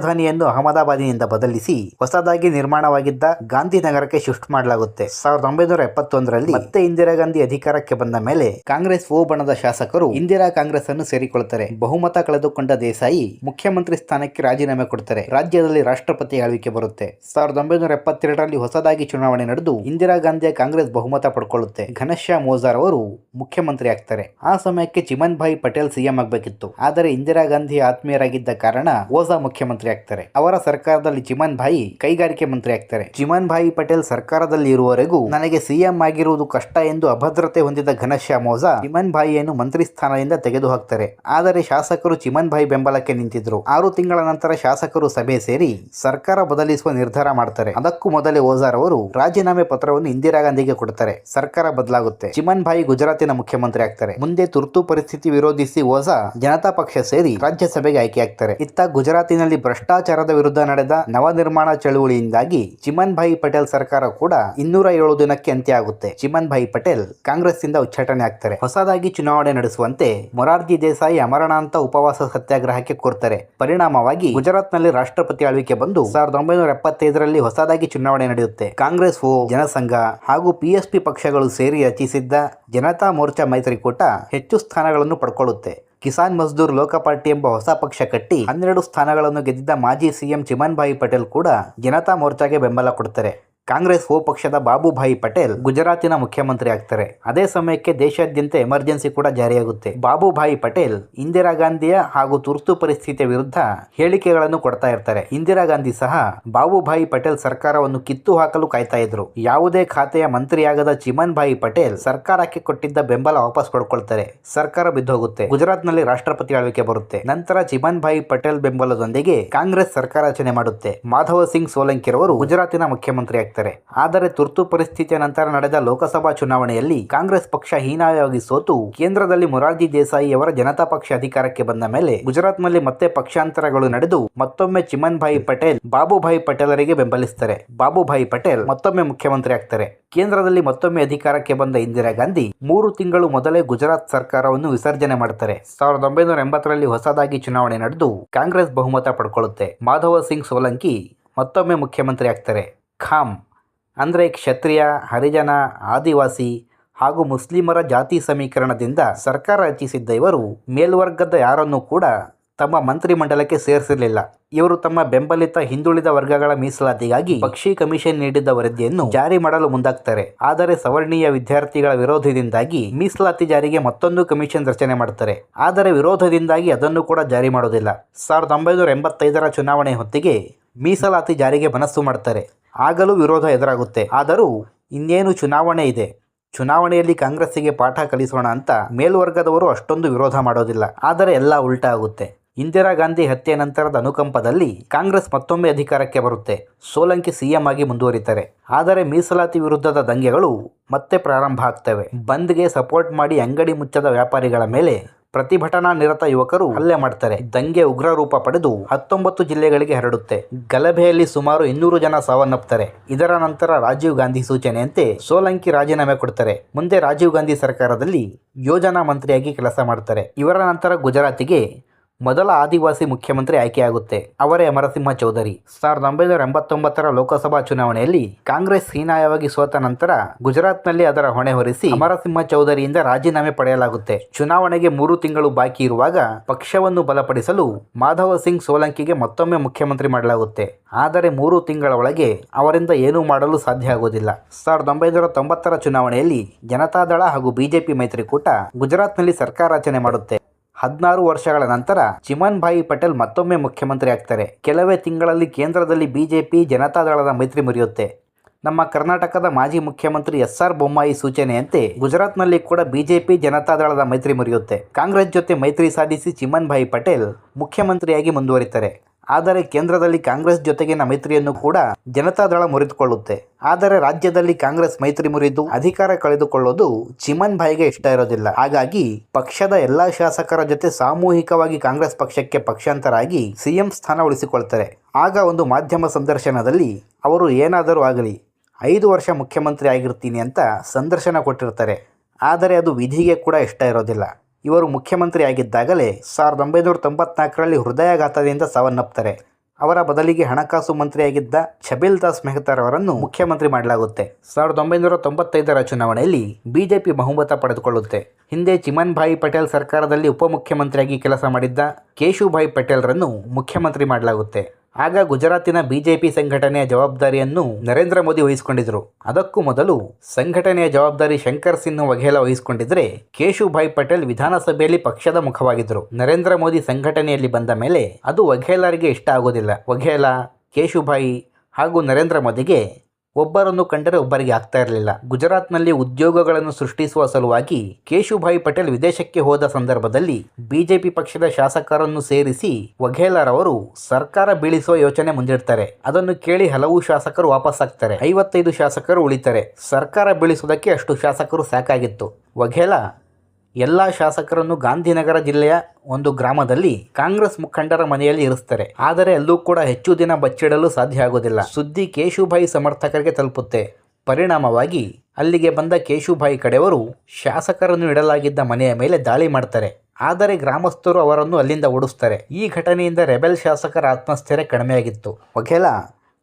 ರಾಜಧಾನಿಯನ್ನು ಅಹಮದಾಬಾದಿನಿಂದ ಬದಲಿಸಿ ಹೊಸದಾಗಿ ನಿರ್ಮಾಣವಾಗಿದ್ದ ಗಾಂಧಿನಗರಕ್ಕೆ ಶಿಫ್ಟ್ ಮಾಡಲಾಗುತ್ತೆ. ಸಾವಿರದ ಒಂಬೈನೂರ ಎಪ್ಪತ್ತೊಂದರಲ್ಲಿ ಮತ್ತೆ ಇಂದಿರಾ ಗಾಂಧಿ ಅಧಿಕಾರಕ್ಕೆ ಬಂದ ಮೇಲೆ ಕಾಂಗ್ರೆಸ್ ಓ ಬಣದ ಶಾಸಕರು ಇಂದಿರಾ ಕಾಂಗ್ರೆಸ್ ಅನ್ನು ಸೇರಿಕೊಳ್ಳುತ್ತಾರೆ. ಬಹುಮತ ಕಳೆದುಕೊಂಡ ದೇಸಾಯಿ ಮುಖ್ಯಮಂತ್ರಿ ಸ್ಥಾನಕ್ಕೆ ರಾಜೀನಾಮೆ ಕೊಡ್ತಾರೆ ರಾಜ್ಯದಲ್ಲಿ ರಾಷ್ಟ್ರಪತಿ ಆಳ್ವಿಕೆ ಬರುತ್ತೆ. ಸಾವಿರದ ಒಂಬೈನೂರ ಎಪ್ಪತ್ತೆರಡರಲ್ಲಿ ಹೊಸದಾಗಿ ಚುನಾವಣೆ ನಡೆದು ಇಂದಿರಾ ಗಾಂಧಿಯ ಕಾಂಗ್ರೆಸ್ ಬಹುಮತ ಪಡ್ಕೊಳ್ಳುತ್ತೆ. ಘನಶ್ಯಾ ಮೋಜಾರ್ ಅವರು ಮುಖ್ಯಮಂತ್ರಿ ಆಗ್ತಾರೆ. ಆ ಸಮಯಕ್ಕೆ ಚಿಮನ್ ಭಾಯ್ ಪಟೇಲ್ ಸಿಎಂ ಆಗಬೇಕಿತ್ತು. ಆದರೆ ಇಂದಿರಾ ಗಾಂಧಿ ಆತ್ಮೀಯರಾಗಿದ್ದ ಕಾರಣ ಓಜಾ ಮುಖ್ಯಮಂತ್ರಿ ಆಗ್ತಾರೆ. ಅವರ ಸರ್ಕಾರದಲ್ಲಿ ಚಿಮನ್ ಭಾಯಿ ಕೈಗಾರಿಕೆ ಮಂತ್ರಿ ಆಗ್ತಾರೆ. ಚಿಮನ್ ಭಾಯಿ ಪಟೇಲ್ ಸರ್ಕಾರದಲ್ಲಿ ಇರುವವರೆಗೂ ನನಗೆ ಸಿಎಂ ಆಗಿರುವುದು ಕಷ್ಟ ಎಂದು ಅಭದ್ರತೆ ಹೊಂದಿದ ಘನಶ್ಯಾಮ್ ಓಜಾ ಚಿಮನ್ ಭಾಯಿಯನ್ನು ಮಂತ್ರಿ ಸ್ಥಾನದಿಂದ ತೆಗೆದು ಹಾಕ್ತಾರೆ ಆದರೆ ಶಾಸಕರು ಚಿಮನ್ ಭಾಯಿ ಬೆಂಬಲಕ್ಕೆ ನಿಂತಿದ್ರು. ಆರು ತಿಂಗಳ ನಂತರ ಶಾಸಕರು ಸಭೆ ಸೇರಿ ಸರ್ಕಾರ ಬದಲಿಸುವ ನಿರ್ಧಾರ ಮಾಡ್ತಾರೆ. ಅದಕ್ಕೂ ಮೊದಲೇ ಓಜಾರ್ ಅವರು ರಾಜೀನಾಮೆ ಪತ್ರವನ್ನು ಇಂದಿರಾ ಗಾಂಧಿಗೆ ಕೊಡ್ತಾರೆ. ಸರ್ಕಾರ ಬದಲಾಗುತ್ತೆ. ಚಿಮನ್ ಭಾಯಿ ಗುಜರಾತಿನ ಮುಖ್ಯಮಂತ್ರಿ ಆಗ್ತಾರೆ. ಮುಂದೆ ತುರ್ತು ಪರಿಸ್ಥಿತಿ ವಿರೋಧಿಸಿ ಓಜಾ ಜನತಾ ಪಕ್ಷ ಸೇರಿ ರಾಜ್ಯಸಭೆಗೆ ಆಯ್ಕೆಯಾಗ್ತಾರೆ. ಇತ್ತ ಗುಜರಾತಿನಲ್ಲಿ ಭ್ರಷ್ಟಾಚಾರದ ವಿರುದ್ಧ ನಡೆದ ನವನಿರ್ಮಾಣ ಚಳುವಳಿಯಿಂದಾಗಿ ಚಿಮನ್ ಭಾಯಿ ಪಟೇಲ್ ಸರ್ಕಾರ ಕೂಡ ಇನ್ನೂರ ಏಳು ದಿನಕ್ಕೆ ಅಂತ್ಯ ಆಗುತ್ತೆ ಚಿಮನ್ ಭಾಯಿ ಪಟೇಲ್ ಕಾಂಗ್ರೆಸ್ ಇಂದ ಉಚ್ಚಾಟನೆ ಆಗ್ತಾರೆ. ಹೊಸದಾಗಿ ಚುನಾವಣೆ ನಡೆಸುವಂತೆ ಮೊರಾರ್ಜಿ ದೇಸಾಯಿ ಅಮರಣಾಂತ ಉಪವಾಸ ಸತ್ಯಾಗ್ರಹಕ್ಕೆ ಕೋರ್ತಾರೆ. ಪರಿಣಾಮವಾಗಿ ಗುಜರಾತ್ನಲ್ಲಿ ರಾಷ್ಟ್ರಪತಿ ಆಳ್ವಿಕೆ ಬಂದು ಸಾವಿರದ ಒಂಬೈನೂರ ಎಪ್ಪತ್ತೈದರಲ್ಲಿ ಹೊಸದಾಗಿ ಚುನಾವಣೆ ನಡೆಯುತ್ತೆ. ಕಾಂಗ್ರೆಸ್, ಓ ಜನಸಂಘ ಹಾಗೂ ಪಿಎಸ್ಪಿ ಪಕ್ಷಗಳು ಸೇರಿ ರಚಿಸಿದ್ದ ಜನತಾ ಮೋರ್ಚಾ ಮೈತ್ರಿಕೂಟ ಹೆಚ್ಚು ಸ್ಥಾನಗಳನ್ನು ಪಡ್ಕೊಳ್ಳುತ್ತೆ. ಕಿಸಾನ್ ಮಜ್ದೂರ್ ಲೋಕ ಪಾರ್ಟಿ ಎಂಬ ಹೊಸ ಪಕ್ಷ ಕಟ್ಟಿ ಹನ್ನೆರಡು ಸ್ಥಾನಗಳನ್ನು ಗೆದ್ದಿದ್ದ ಮಾಜಿ ಸಿಎಂ ಚಿಮನ್ ಭಾಯಿ ಪಟೇಲ್ ಕೂಡ ಜನತಾ ಮೋರ್ಚಾಗೆ ಬೆಂಬಲ ಕೊಡ್ತಾರೆ. ಕಾಂಗ್ರೆಸ್ ಓ ಪಕ್ಷದ ಬಾಬುಭಾಯಿ ಪಟೇಲ್ ಗುಜರಾತಿನ ಮುಖ್ಯಮಂತ್ರಿ ಆಗ್ತಾರೆ. ಅದೇ ಸಮಯಕ್ಕೆ ದೇಶಾದ್ಯಂತ ಎಮರ್ಜೆನ್ಸಿ ಕೂಡ ಜಾರಿಯಾಗುತ್ತೆ. ಬಾಬುಭಾಯಿ ಪಟೇಲ್ ಇಂದಿರಾ ಗಾಂಧಿಯ ಹಾಗೂ ತುರ್ತು ಪರಿಸ್ಥಿತಿಯ ವಿರುದ್ಧ ಹೇಳಿಕೆಗಳನ್ನು ಕೊಡ್ತಾ ಇರ್ತಾರೆ. ಇಂದಿರಾ ಗಾಂಧಿ ಸಹ ಬಾಬುಭಾಯಿ ಪಟೇಲ್ ಸರ್ಕಾರವನ್ನು ಕಿತ್ತು ಹಾಕಲು ಕಾಯ್ತಾ ಇದ್ರು. ಯಾವುದೇ ಖಾತೆಯ ಮಂತ್ರಿಯಾಗದ ಚಿಮನ್ ಭಾಯಿ ಪಟೇಲ್ ಸರ್ಕಾರಕ್ಕೆ ಕೊಟ್ಟಿದ್ದ ಬೆಂಬಲ ವಾಪಸ್ ಪಡ್ಕೊಳ್ತಾರೆ. ಸರ್ಕಾರ ಬಿದ್ದೋಗುತ್ತೆ. ಗುಜರಾತ್ನಲ್ಲಿ ರಾಷ್ಟ್ರಪತಿ ಆಳ್ವಿಕೆ ಬರುತ್ತೆ. ನಂತರ ಚಿಮನ್ ಭಾಯಿ ಪಟೇಲ್ ಬೆಂಬಲದೊಂದಿಗೆ ಕಾಂಗ್ರೆಸ್ ಸರ್ಕಾರ ರಚನೆ ಮಾಡುತ್ತೆ. ಮಾಧವ ಸಿಂಗ್ ಸೋಲಂಕಿರವರು ಗುಜರಾತಿನ ಮುಖ್ಯಮಂತ್ರಿ ಆಗ್ತಾರೆ. ಆದರೆ ತುರ್ತು ಪರಿಸ್ಥಿತಿಯ ನಂತರ ನಡೆದ ಲೋಕಸಭಾ ಚುನಾವಣೆಯಲ್ಲಿ ಕಾಂಗ್ರೆಸ್ ಪಕ್ಷ ಹೀನಾಯವಾಗಿ ಸೋತು. ಕೇಂದ್ರದಲ್ಲಿ ಮೊರಾರ್ಜಿ ದೇಸಾಯಿ ಅವರ ಜನತಾ ಪಕ್ಷ ಅಧಿಕಾರಕ್ಕೆ ಬಂದ ಮೇಲೆ ಗುಜರಾತ್ನಲ್ಲಿ ಮತ್ತೆ ಪಕ್ಷಾಂತರಗಳು ನಡೆದು ಮತ್ತೊಮ್ಮೆ ಚಿಮನ್ ಭಾಯಿ ಪಟೇಲ್, ಬಾಬುಭಾಯಿ ಪಟೇಲರಿಗೆ ಬೆಂಬಲಿಸ್ತಾರೆ. ಬಾಬುಭಾಯಿ ಪಟೇಲ್ ಮತ್ತೊಮ್ಮೆ ಮುಖ್ಯಮಂತ್ರಿ ಆಗ್ತಾರೆ. ಕೇಂದ್ರದಲ್ಲಿ ಮತ್ತೊಮ್ಮೆ ಅಧಿಕಾರಕ್ಕೆ ಬಂದ ಇಂದಿರಾ ಗಾಂಧಿ ಮೂರು ತಿಂಗಳು ಮೊದಲೇ ಗುಜರಾತ್ ಸರ್ಕಾರವನ್ನು ವಿಸರ್ಜನೆ ಮಾಡ್ತಾರೆ. ಸಾವಿರದ ಒಂಬೈನೂರ ಎಂಬತ್ತರಲ್ಲಿ ಹೊಸದಾಗಿ ಚುನಾವಣೆ ನಡೆದು ಕಾಂಗ್ರೆಸ್ ಬಹುಮತ ಪಡ್ಕೊಳ್ಳುತ್ತೆ. ಮಾಧವ ಸಿಂಗ್ ಸೋಲಂಕಿ ಮತ್ತೊಮ್ಮೆ ಮುಖ್ಯಮಂತ್ರಿ ಆಗ್ತಾರೆ. ಖಾಮ್, ಅಂದರೆ ಕ್ಷತ್ರಿಯ, ಹರಿಜನ, ಆದಿವಾಸಿ ಹಾಗೂ ಮುಸ್ಲಿಮರ ಜಾತಿ ಸಮೀಕರಣದಿಂದ ಸರ್ಕಾರ ರಚಿಸಿದ್ದ ಇವರು ಮೇಲ್ವರ್ಗದ ಯಾರನ್ನೂ ಕೂಡ ತಮ್ಮ ಮಂತ್ರಿಮಂಡಲಕ್ಕೆ ಸೇರಿಸಿರಲಿಲ್ಲ. ಇವರು ತಮ್ಮ ಬೆಂಬಲಿತ ಹಿಂದುಳಿದ ವರ್ಗಗಳ ಮೀಸಲಾತಿಗಾಗಿ ಪಕ್ಷಿ ಕಮಿಷನ್ ನೀಡಿದ್ದ ವರದಿಯನ್ನು ಜಾರಿ ಮಾಡಲು ಮುಂದಾಗ್ತಾರೆ. ಆದರೆ ಸವರ್ಣೀಯ ವಿದ್ಯಾರ್ಥಿಗಳ ವಿರೋಧದಿಂದಾಗಿ ಮೀಸಲಾತಿ ಜಾರಿಗೆ ಮತ್ತೊಂದು ಕಮಿಷನ್ ರಚನೆ ಮಾಡ್ತಾರೆ. ಆದರೆ ವಿರೋಧದಿಂದಾಗಿ ಅದನ್ನು ಕೂಡ ಜಾರಿ ಮಾಡೋದಿಲ್ಲ. ಸಾವಿರದ ಒಂಬೈನೂರ ಎಂಬತ್ತೈದರ ಚುನಾವಣೆ ಹೊತ್ತಿಗೆ ಮೀಸಲಾತಿ ಜಾರಿಗೆ ಮನಸ್ಸು ಮಾಡ್ತಾರೆ. ಆಗಲೂ ವಿರೋಧ ಎದುರಾಗುತ್ತೆ. ಆದರೂ ಇನ್ನೇನು ಚುನಾವಣೆ ಇದೆ? ಚುನಾವಣೆಯಲ್ಲಿ ಕಾಂಗ್ರೆಸ್ಸಿಗೆ ಪಾಠ ಕಲಿಸೋಣ ಅಂತ ಮೇಲ್ವರ್ಗದವರು ಅಷ್ಟೊಂದು ವಿರೋಧ ಮಾಡೋದಿಲ್ಲ. ಆದರೆ ಎಲ್ಲ ಉಲ್ಟಾ ಆಗುತ್ತೆ. ಇಂದಿರಾ ಗಾಂಧಿ ಹತ್ಯೆ ನಂತರದ ಅನುಕಂಪದಲ್ಲಿ ಕಾಂಗ್ರೆಸ್ ಮತ್ತೊಮ್ಮೆ ಅಧಿಕಾರಕ್ಕೆ ಬರುತ್ತೆ. ಸೋಲಂಕಿ ಸಿಎಂ ಆಗಿ ಮುಂದುವರಿತಾರೆ. ಆದರೆ ಮೀಸಲಾತಿ ವಿರುದ್ಧದ ದಂಗೆಗಳು ಮತ್ತೆ ಪ್ರಾರಂಭ ಆಗ್ತವೆ. ಬಂದ್ಗೆ ಸಪೋರ್ಟ್ ಮಾಡಿ ಅಂಗಡಿ ಮುಚ್ಚದ ವ್ಯಾಪಾರಿಗಳ ಮೇಲೆ ಪ್ರತಿಭಟನಾ ನಿರತ ಯುವಕರು ಹಲ್ಲೆ ಮಾಡ್ತಾರೆ. ದಂಗೆ ಉಗ್ರ ರೂಪ ಪಡೆದು ಹತ್ತೊಂಬತ್ತು ಜಿಲ್ಲೆಗಳಿಗೆ ಹರಡುತ್ತೆ. ಗಲಭೆಯಲ್ಲಿ ಸುಮಾರು ಇನ್ನೂರು ಜನ ಸಾವನ್ನಪ್ತಾರೆ. ಇದರ ನಂತರ ರಾಜೀವ್ ಗಾಂಧಿ ಸೂಚನೆಯಂತೆ ಸೋಲಂಕಿ ರಾಜೀನಾಮೆ ಕೊಡ್ತಾರೆ. ಮುಂದೆ ರಾಜೀವ್ ಗಾಂಧಿ ಸರ್ಕಾರದಲ್ಲಿ ಯೋಜನಾ ಮಂತ್ರಿಯಾಗಿ ಕೆಲಸ ಮಾಡ್ತಾರೆ. ಇವರ ನಂತರ ಗುಜರಾತಿಗೆ ಮೊದಲ ಆದಿವಾಸಿ ಮುಖ್ಯಮಂತ್ರಿ ಆಯ್ಕೆಯಾಗುತ್ತೆ. ಅವರೇ ಅಮರಸಿಂಹ ಚೌಧರಿ. ಸಾವಿರದ ಒಂಬೈನೂರ ಎಂಬತ್ತೊಂಬತ್ತರ ಲೋಕಸಭಾ ಚುನಾವಣೆಯಲ್ಲಿ ಕಾಂಗ್ರೆಸ್ ಹೀನಾಯವಾಗಿ ಸೋತ ನಂತರ ಗುಜರಾತ್ನಲ್ಲಿ ಅದರ ಹೊಣೆ ಹೊರಿಸಿ ಅಮರಸಿಂಹ ಚೌಧರಿಯಿಂದ ರಾಜೀನಾಮೆ ಪಡೆಯಲಾಗುತ್ತೆ. ಚುನಾವಣೆಗೆ ಮೂರು ತಿಂಗಳು ಬಾಕಿ ಇರುವಾಗ ಪಕ್ಷವನ್ನು ಬಲಪಡಿಸಲು ಮಾಧವ ಸಿಂಗ್ ಸೋಲಂಕಿಗೆ ಮತ್ತೊಮ್ಮೆ ಮುಖ್ಯಮಂತ್ರಿ ಮಾಡಲಾಗುತ್ತೆ. ಆದರೆ ಮೂರು ತಿಂಗಳ ಒಳಗೆ ಅವರಿಂದ ಏನೂ ಮಾಡಲು ಸಾಧ್ಯ ಆಗುವುದಿಲ್ಲ ಸಾವಿರದ ಒಂಬೈನೂರ ತೊಂಬತ್ತರ ಚುನಾವಣೆಯಲ್ಲಿ ಜನತಾದಳ ಹಾಗೂ ಬಿಜೆಪಿ ಮೈತ್ರಿಕೂಟ ಗುಜರಾತ್ನಲ್ಲಿ ಸರ್ಕಾರ ರಚನೆ ಮಾಡುತ್ತೆ. ಹದಿನಾರು ವರ್ಷಗಳ ನಂತರ ಚಿಮನ್ ಭಾಯಿ ಪಟೇಲ್ ಮತ್ತೊಮ್ಮೆ ಮುಖ್ಯಮಂತ್ರಿ ಆಗ್ತಾರೆ. ಕೆಲವೇ ತಿಂಗಳಲ್ಲಿ ಕೇಂದ್ರದಲ್ಲಿ ಬಿಜೆಪಿ ಜನತಾದಳದ ಮೈತ್ರಿ ಮುರಿಯುತ್ತೆ. ನಮ್ಮ ಕರ್ನಾಟಕದ ಮಾಜಿ ಮುಖ್ಯಮಂತ್ರಿ ಎಸ್ ಆರ್ ಬೊಮ್ಮಾಯಿ ಸೂಚನೆಯಂತೆ ಗುಜರಾತ್ನಲ್ಲಿ ಕೂಡ ಬಿಜೆಪಿ ಜನತಾದಳದ ಮೈತ್ರಿ ಮುರಿಯುತ್ತೆ. ಕಾಂಗ್ರೆಸ್ ಜೊತೆ ಮೈತ್ರಿ ಸಾಧಿಸಿ ಚಿಮನ್ ಭಾಯಿ ಪಟೇಲ್ ಮುಖ್ಯಮಂತ್ರಿಯಾಗಿ ಮುಂದುವರಿತಾರೆ. ಆದರೆ ಕೇಂದ್ರದಲ್ಲಿ ಕಾಂಗ್ರೆಸ್ ಜೊತೆಗಿನ ಮೈತ್ರಿಯನ್ನು ಕೂಡ ಜನತಾದಳ ಮುರಿದುಕೊಳ್ಳುತ್ತೆ. ಆದರೆ ರಾಜ್ಯದಲ್ಲಿ ಕಾಂಗ್ರೆಸ್ ಮೈತ್ರಿ ಮುರಿದು ಅಧಿಕಾರ ಕಳೆದುಕೊಳ್ಳೋದು ಚಿಮನ್ ಭಾಯಿಗೆ ಇಷ್ಟ ಇರೋದಿಲ್ಲ. ಹಾಗಾಗಿ ಪಕ್ಷದ ಎಲ್ಲಾ ಶಾಸಕರ ಜೊತೆ ಸಾಮೂಹಿಕವಾಗಿ ಕಾಂಗ್ರೆಸ್ ಪಕ್ಷಕ್ಕೆ ಪಕ್ಷಾಂತರಾಗಿ ಸಿಎಂ ಸ್ಥಾನ ಉಳಿಸಿಕೊಳ್ತಾರೆ. ಆಗ ಒಂದು ಮಾಧ್ಯಮ ಸಂದರ್ಶನದಲ್ಲಿ ಅವರು ಏನಾದರೂ ಆಗಲಿ, ಐದು ವರ್ಷ ಮುಖ್ಯಮಂತ್ರಿ ಆಗಿರ್ತೀನಿ ಅಂತ ಸಂದರ್ಶನ ಕೊಟ್ಟಿರ್ತಾರೆ. ಆದರೆ ಅದು ವಿಧಿಗೆ ಕೂಡ ಇಷ್ಟ ಇರೋದಿಲ್ಲ. ಇವರು ಮುಖ್ಯಮಂತ್ರಿ ಆಗಿದ್ದಾಗಲೇ ಸಾವಿರದ ಒಂಬೈನೂರ ತೊಂಬತ್ನಾಲ್ಕರಲ್ಲಿ ಹೃದಯಾಘಾತದಿಂದ ಸಾವನ್ನಪ್ತಾರೆ. ಅವರ ಬದಲಿಗೆ ಹಣಕಾಸು ಮಂತ್ರಿಯಾಗಿದ್ದ ಛಬಿಲ್ ದಾಸ್ ಮೆಹ್ತಾರವರನ್ನು ಮುಖ್ಯಮಂತ್ರಿ ಮಾಡಲಾಗುತ್ತೆ. ಸಾವಿರದ ಒಂಬೈನೂರ ತೊಂಬತ್ತೈದರ ಚುನಾವಣೆಯಲ್ಲಿ ಬಿಜೆಪಿ ಬಹುಮತ ಪಡೆದುಕೊಳ್ಳುತ್ತೆ. ಹಿಂದೆ ಚಿಮನ್ ಭಾಯಿ ಪಟೇಲ್ ಸರ್ಕಾರದಲ್ಲಿ ಉಪಮುಖ್ಯಮಂತ್ರಿಯಾಗಿ ಕೆಲಸ ಮಾಡಿದ್ದ ಕೇಶುಭಾಯಿ ಪಟೇಲ್ರನ್ನು ಮುಖ್ಯಮಂತ್ರಿ ಮಾಡಲಾಗುತ್ತೆ. ಆಗ ಗುಜರಾತಿನ ಬಿಜೆಪಿ ಸಂಘಟನೆಯ ಜವಾಬ್ದಾರಿಯನ್ನು ನರೇಂದ್ರ ಮೋದಿ ವಹಿಸಿಕೊಂಡಿದ್ದರು ಅದಕ್ಕೂ ಮೊದಲು ಸಂಘಟನೆಯ ಜವಾಬ್ದಾರಿ ಶಂಕರ್ ಸಿಂಗ್ ವಘೇಲ ವಹಿಸಿಕೊಂಡಿದ್ದರೆ ಕೇಶುಭಾಯ್ ಪಟೇಲ್ ವಿಧಾನಸಭೆಯಲ್ಲಿ ಪಕ್ಷದ ಮುಖವಾಗಿದ್ದರು ನರೇಂದ್ರ ಮೋದಿ ಸಂಘಟನೆಯಲ್ಲಿ ಬಂದ ಮೇಲೆ ಅದು ವಘೇಲಾರಿಗೆ ಇಷ್ಟ ಆಗೋದಿಲ್ಲ. ವಘೇಲಾ, ಕೇಶುಭಾಯಿ ಹಾಗೂ ನರೇಂದ್ರ ಮೋದಿಗೆ ಒಬ್ಬರನ್ನು ಕಂಡರೆ ಒಬ್ಬರಿಗೆ ಆಗ್ತಾ ಇರಲಿಲ್ಲ. ಗುಜರಾತ್ನಲ್ಲಿ ಉದ್ಯೋಗಗಳನ್ನು ಸೃಷ್ಟಿಸುವ ಸಲುವಾಗಿ ಕೇಶುಭಾಯಿ ಪಟೇಲ್ ವಿದೇಶಕ್ಕೆ ಹೋದ ಸಂದರ್ಭದಲ್ಲಿ ಬಿಜೆಪಿ ಪಕ್ಷದ ಶಾಸಕರನ್ನು ಸೇರಿಸಿ ವಘೇಲಾರವರು ಸರ್ಕಾರ ಬೀಳಿಸುವ ಯೋಚನೆ ಮುಂದಿಡ್ತಾರೆ. ಅದನ್ನು ಕೇಳಿ ಹಲವು ಶಾಸಕರು ವಾಪಸ್ ಆಗ್ತಾರೆ. ಐವತ್ತೈದು ಶಾಸಕರು ಉಳಿತಾರೆ. ಸರ್ಕಾರ ಬೀಳಿಸುವುದಕ್ಕೆ ಅಷ್ಟು ಶಾಸಕರು ಸಾಕಾಗಿತ್ತು. ವಘೇಲಾ ಎಲ್ಲ ಶಾಸಕರನ್ನು ಗಾಂಧಿನಗರ ಜಿಲ್ಲೆಯ ಒಂದು ಗ್ರಾಮದಲ್ಲಿ ಕಾಂಗ್ರೆಸ್ ಮುಖಂಡರ ಮನೆಯಲ್ಲಿ ಇರಿಸ್ತಾರೆ. ಆದರೆ ಅಲ್ಲೂ ಕೂಡ ಹೆಚ್ಚು ದಿನ ಬಚ್ಚಿಡಲು ಸಾಧ್ಯ ಆಗೋದಿಲ್ಲ. ಸುದ್ದಿ ಕೇಶುಭಾಯಿ ಸಮರ್ಥಕರಿಗೆ ತಲುಪುತ್ತೆ. ಪರಿಣಾಮವಾಗಿ ಅಲ್ಲಿಗೆ ಬಂದ ಕೇಶುಭಾಯಿ ಕಡೆಯವರು ಶಾಸಕರನ್ನು ಇಡಲಾಗಿದ್ದ ಮನೆಯ ಮೇಲೆ ದಾಳಿ ಮಾಡ್ತಾರೆ. ಆದರೆ ಗ್ರಾಮಸ್ಥರು ಅವರನ್ನು ಅಲ್ಲಿಂದ ಓಡಿಸ್ತಾರೆ. ಈ ಘಟನೆಯಿಂದ ರೆಬೆಲ್ ಶಾಸಕರ ಆತ್ಮಸ್ಥೈರ್ಯ ಕಡಿಮೆಯಾಗಿತ್ತು. ವಘೇಲಾ